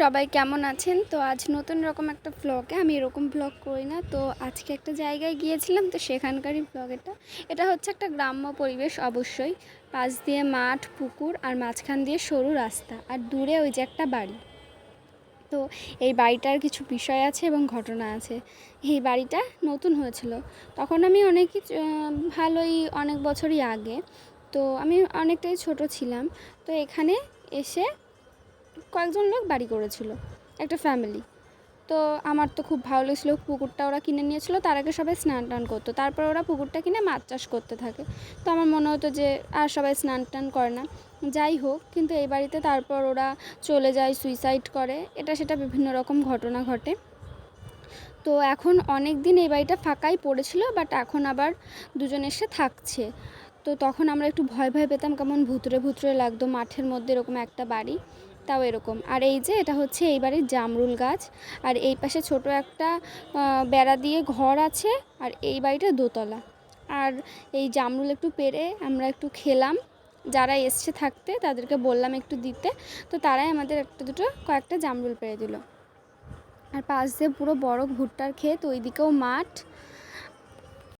সবাই কেমন আছেন? তো আজ নতুন রকম একটা ব্লগে আমি এরকম ব্লগ করি না। তো আজকে একটা জায়গায় গিয়েছিলাম, তো সেখানকারই ব্লগ এটা। এটা হচ্ছে একটা গ্রাম্য পরিবেশ অবশ্যই। পাশ দিয়ে মাঠ, পুকুর আর মাঝখান দিয়ে সরু রাস্তা আর দূরে ওই যে একটা বাড়ি। তো এই বাড়িটার কিছু বিষয় আছে এবং ঘটনা আছে। এই বাড়িটা নতুন হয়েছিল। তখন আমি অনেকই ভালোই অনেক বছরই আগে। তো আমি অনেকটাই ছোট ছিলাম। তো এখানে এসে কয়েকজন লোক বাড়ি করেছিল, একটা ফ্যামিলি তো আমার তো খুব ভালো লেগেছিলো, পুকুরটা ওরা কিনে নিয়েছিল, তার আগে সবাই স্নান টান করতো। তারপর ওরা পুকুরটা কিনে মাছ চাষ করতে থাকে। তো আমার মনে হতো যে, আর সবাই স্নান টান করে না। যাই হোক, কিন্তু এই বাড়িতে তারপর ওরা চলে যায় সুইসাইড করে। এটা সেটা বিভিন্ন রকম ঘটনা ঘটে। তো এখন অনেক দিন এই বাড়িটা ফাঁকাই পড়েছিল বাট এখন আবার দুজন এসে থাকছে। তো তখন আমরা একটু ভয় ভয় পেতাম, কেমন ভুতুরে ভুতুরে লাগতো, মাঠের মধ্যে এরকম একটা বাড়ি। তাও এরকম। আর এই যে এটা হচ্ছে এই বাড়ির জামরুল গাছ। আর এই পাশে ছোট একটা বেড়া দিয়ে ঘর আছে। আর এই বাড়িটা দোতলা। আর এই জামরুল একটু পেরে আমরা একটু খেলাম। যারা এসছে থাকতে তাদেরকে বললাম একটু দিতে। তো তারাই আমাদের একটা দুটো কয়েকটা জামরুল পেরে দিল। আর পাশ দিয়ে পুরো বড় ভুট্টার ক্ষেত, ওইদিকেও মাঠ।